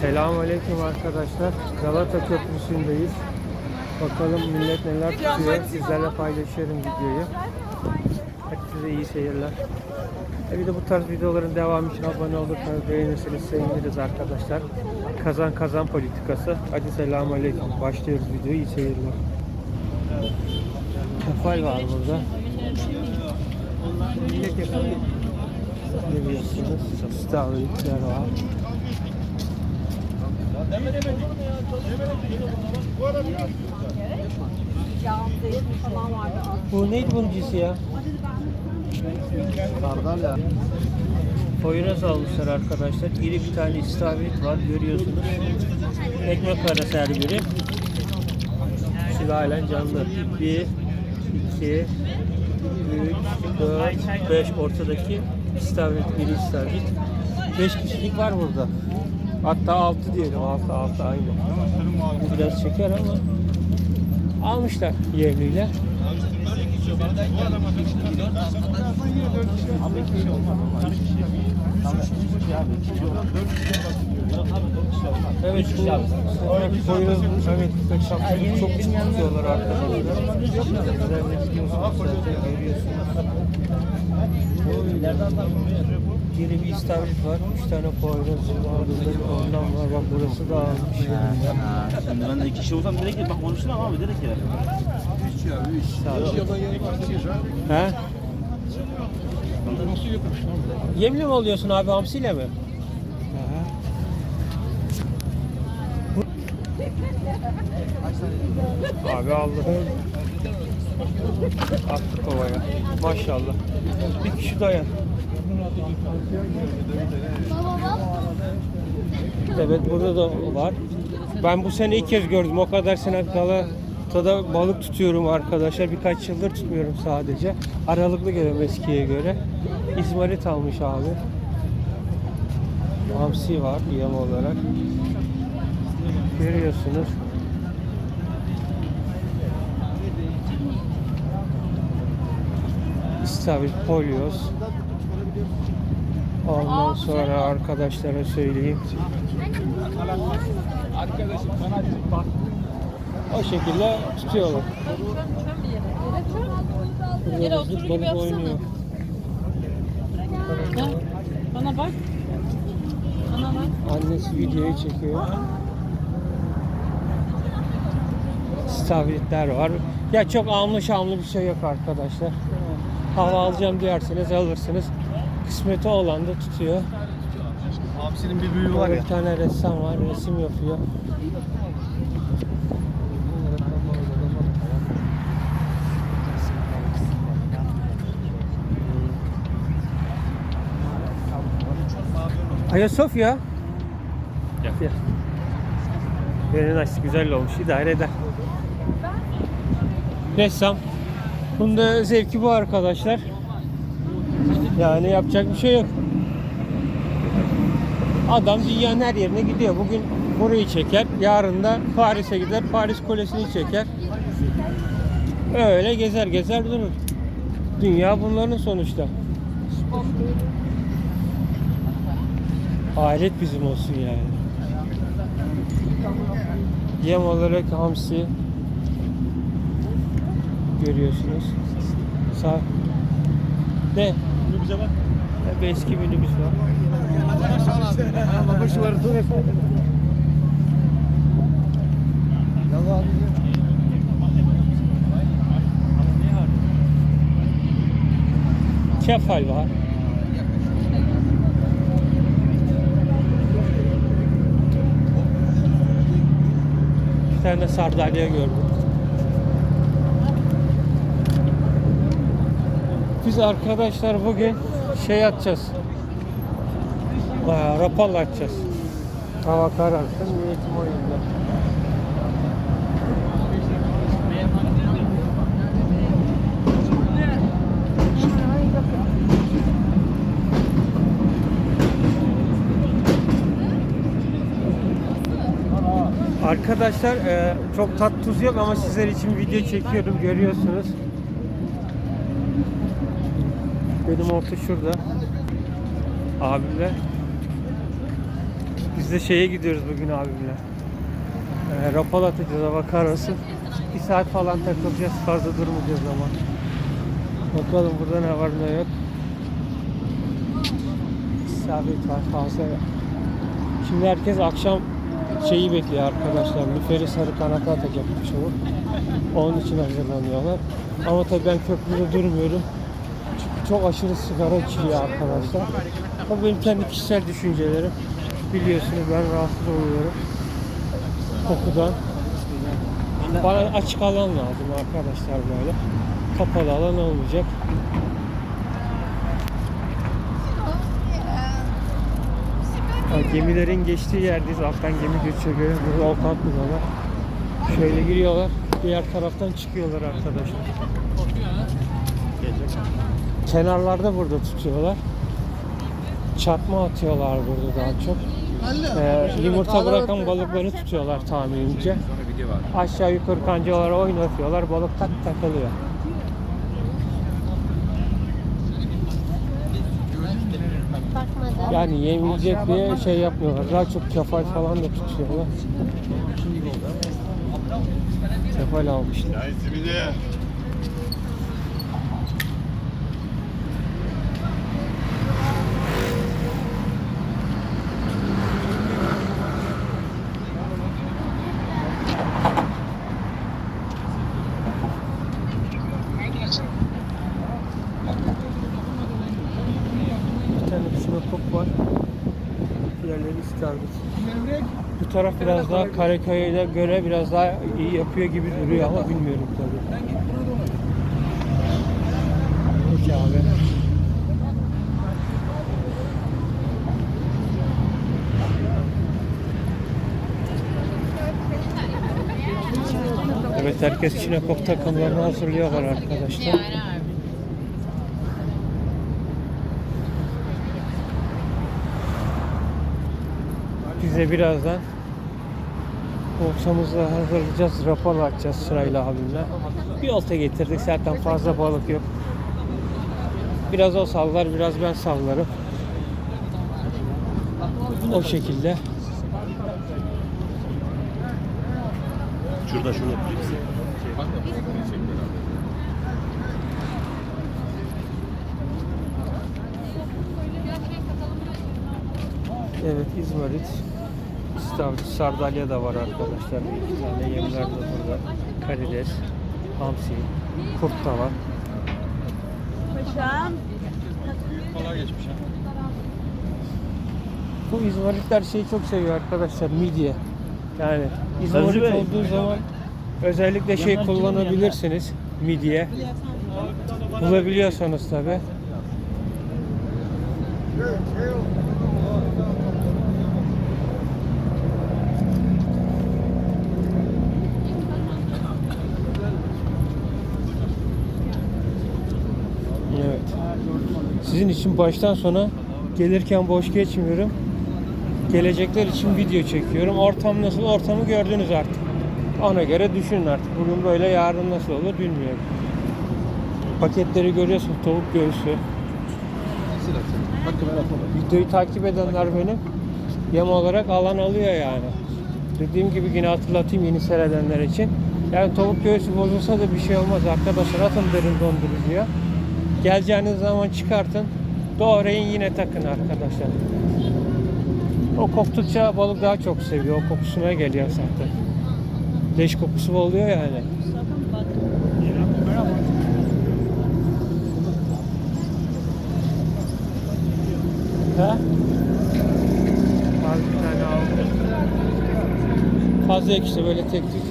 Selamünaleyküm arkadaşlar. Galata Köprüsü'ndeyiz. Bakalım millet neler tutuyor. Sizlerle paylaşıyorum videoyu. Hadi iyi seyirler. E bir de bu tarz videoların devamı için abone olursanız beğenirseniz seviniriz arkadaşlar. Kazan kazan politikası. Hadi selamünaleyküm. Başlıyoruz videoyu. İyi seyirler. Kefal var burada. Görüyorsunuz. Stavritler var. Bu neydi bunun cinsi ya? Sardalya. Poyraz almışlar arkadaşlar. İri bir tane istavrit var görüyorsunuz. Ekmek arası her biri. Silahla canlı. 1, 2, 3, 4, 5 ortadaki istavrit, iri istavrit. 5 kişilik var burada. Hatta 6 diyelim. 6, 6 aynı. Bu biraz çeker ama almışlar yevliyle. Evet bu sefer koyun evet kaçakçılık çok tutuyorlar arkadaşlar. Sizler ne biliyorsunuz zaten görüyorsunuz. Yeni bir istavrit var. Üç tane poyraz var. Ondan var. Bak burası da almış. Ha, şimdi ben de iki kişi olsam direkt bak konuştun ama abi direkt gelelim. He? Yemli mi oluyorsun abi hamsiyle mi? Abi aldı. Attı kovaya. Maşallah. Bir kişi dayan. Evet burada da var. Ben bu sene ilk kez gördüm. O kadar sene Galata'da balık tutuyorum arkadaşlar. Birkaç yıldır tutmuyorum sadece. Aralıklı geliyorum eskiye göre. İzmarit almış abi. Hamsi var yem olarak. Görüyorsunuz. İstavrit, polyoz. Ondan sonra arkadaşlara söyleyeyim. O şekilde tutuyorlar. Yere otur gibi yapsana. oynuyor. Bana bak. Bana bak. Annesi videoyu çekiyor. Stavritler var. Ya çok amlı şamlı bir şey yok arkadaşlar. Hava alacağım derseniz alırsınız. Kısmeti olan da tutuyor. Hamsinin bir büyüğü var ya. bir tane ressam var, resim yapıyor. Ayasofya. Gel. Very nice, güzel olmuş, idare eder. Ressam. Bunun da zevki bu arkadaşlar. Yani yapacak bir şey yok. Adam dünyanın her yerine gidiyor. Bugün burayı çeker, yarın da Paris'e gider, Paris Kulesi'ni çeker. Öyle gezer gezer durur. Dünya bunların sonuçta. Alet bizim olsun yani. Yem olarak hamsi görüyorsunuz. Sağ ne? Bize bak. Bir eski minibüs var. Baba şu varı dur. Kefal var. Bir tane sardalya gördüm. Biz arkadaşlar bugün şey atacağız. Aa, rapal atacağız. Hava kararsın niyetim o yönde. Arkadaşlar e, çok tat tuz yok ama sizler için video çekiyorum görüyorsunuz. Benim orta şurada. Abimle. Biz de şeye gidiyoruz bugün abimle. E, rapal atacağız hava karası. Bir saat falan takılacağız. Fazla durmayacağız ama. Bakalım burada ne var ne yok. İsabet var fazla. Şimdi herkes akşam şeyi bekliyor arkadaşlar. Lüferi sarı kanatı atacakmış o. Onun için hazırlanıyorlar. Ama tabii ben köprüde durmuyorum. Çok aşırı sigara içiliyor arkadaşlar. Bu benim kendi kişisel düşüncelerim. Biliyorsunuz ben rahatsız oluyorum. Kokudan. Bana açık alan lazım arkadaşlar böyle. Kapalı alan olmayacak. Gemilerin geçtiği yerdeyiz. Alttan gemi geçiyor. Böyle burada olta atmıyorlar. Şöyle giriyorlar. Diğer taraftan çıkıyorlar arkadaşlar. Kenarlarda burada tutuyorlar. Çarpma atıyorlar burada daha çok. Ee, yumurta bırakan balıkları tutuyorlar tahminimce. Aşağı yukarı kancalara oynatıyorlar. Balık tak takılıyor. Yani yemeyecek diye şey yapmıyorlar. Daha çok kefal falan da tutuyorlar. Kefal almışlar. Bir tane sinopop var. Diğerleri istavrit. Bu taraf biraz daha Karaköy'e göre biraz daha iyi yapıyor gibi duruyor ama bilmiyorum tabii. Peki abi. Evet herkes Çinekop takımlarını hazırlıyorlar arkadaşlar. Bize birazdan Borsamızı hazırlayacağız, rapor atacağız sırayla abimle. Bir olta getirdik zaten fazla balık yok. Biraz o sallar, biraz ben sallarım. O şekilde. Şurada şurada. Evet İzmarit. İstavrit, sardalya da var arkadaşlar. Bir tane yemler de burada. Karides, hamsi, kurt da var. Paşam. Bu İzmaritler şeyi çok seviyor arkadaşlar midye. Yani İzmarit olduğu zaman özellikle şey kullanabilirsiniz. Midye. Bulabiliyorsanız tabi. Evet. Sizin için baştan sona gelirken boş geçmiyorum. Gelecekler için video çekiyorum. Ortam nasıl? Ortamı gördünüz artık. Ona göre düşünün artık. Bugün böyle yarın nasıl olur bilmiyorum. Paketleri görüyorsun tavuk göğsü. Videoyu takip edenler benim yem olarak alan alıyor yani. Dediğim gibi yine hatırlatayım yeni seyredenler için. Yani tavuk göğsü bozulsa da bir şey olmaz arkadaşlar. Atın derin dondurucuya. Geleceğiniz zaman çıkartın. Doğrayın yine takın arkadaşlar. O koktukça balık daha çok seviyor. O kokusuna geliyor zaten. Leş kokusu oluyor yani. Ha? Fazla yok işte böyle tek tük.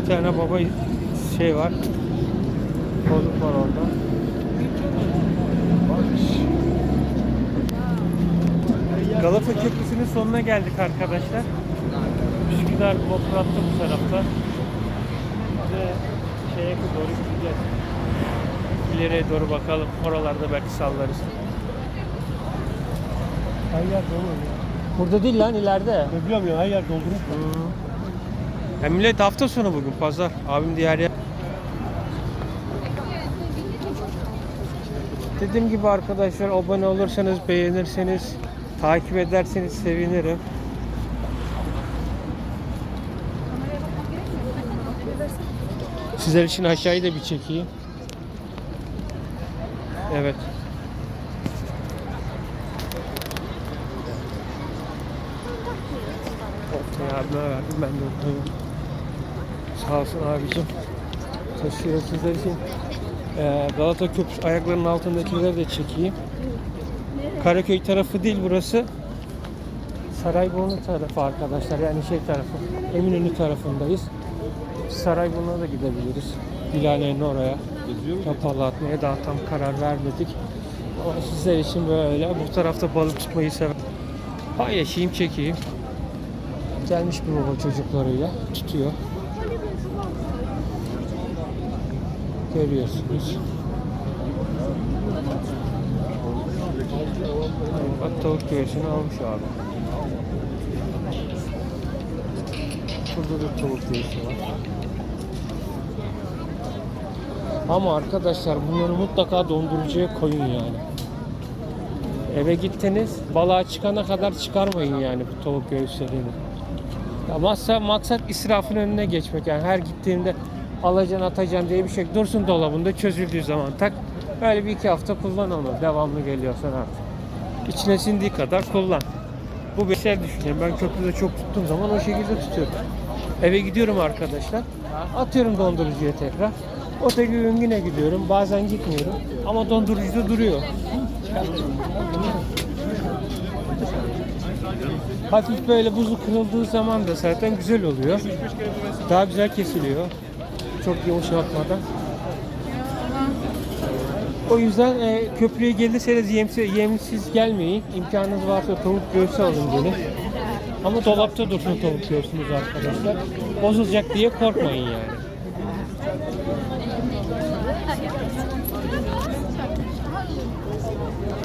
Bir tane baba şey var. Bozuk var orada. Galata Köprüsü'nün sonuna geldik arkadaşlar. Üsküdar attı bu tarafta. Ve şeye doğru gideceğiz. İleriye doğru bakalım. Oralarda belki sallarız. Her yer dolu ya. Burada değil lan ileride. Ne biliyorum ya her yer doldurup Ya millet hafta sonu bugün pazar. Abim diğer yer. Dediğim gibi arkadaşlar abone olursanız beğenirseniz Takip ederseniz sevinirim. Sizler için aşağıyı da bir çekeyim. Evet. Of ya verdim ben de unutmayayım. Sağ olsun abicim. Taşıyor sizler için. Ee, Galata Köprüsü ayaklarının altındakileri de çekeyim. Karaköy tarafı değil burası. Sarayburnu tarafı arkadaşlar yani şey tarafı Eminönü tarafındayız. Sarayburnu'na da gidebiliriz. Bilal'in oraya kapalı atmaya daha tam karar vermedik. Ama sizler için böyle bu tarafta balık tutmayı sever. Paylaşayım çekeyim. Gelmiş bir baba çocuklarıyla tutuyor. Görüyorsunuz. Bak tavuk göğsünü almış abi. Burada da tavuk göğsü var. Ama arkadaşlar bunları mutlaka dondurucuya koyun yani. Eve gittiniz balığa çıkana kadar çıkarmayın yani bu tavuk göğüslerini. Ya maksat israfın önüne geçmek yani her gittiğimde alacaksın atacaksın diye bir şey dursun dolabında çözüldüğü zaman tak böyle bir iki hafta kullan onu devamlı geliyorsan artık. İçine sindiği kadar kullan. Bu bir şey düşünüyorum. Ben köprüde çok tuttuğum zaman o şekilde tutuyorum. Eve gidiyorum arkadaşlar. Atıyorum dondurucuya tekrar. Öteki gün yine gidiyorum. Bazen gitmiyorum. Ama dondurucuda duruyor. Hafif böyle buzu kırıldığı zaman da zaten güzel oluyor. Daha güzel kesiliyor. Çok yumuşatmadan. O yüzden e, köprüye gelirseniz yemsiz, yemsiz gelmeyin. İmkanınız varsa tavuk göğsü alın gelin. Ama dolapta dursun tavuk göğsünüz arkadaşlar. Bozulacak diye korkmayın yani.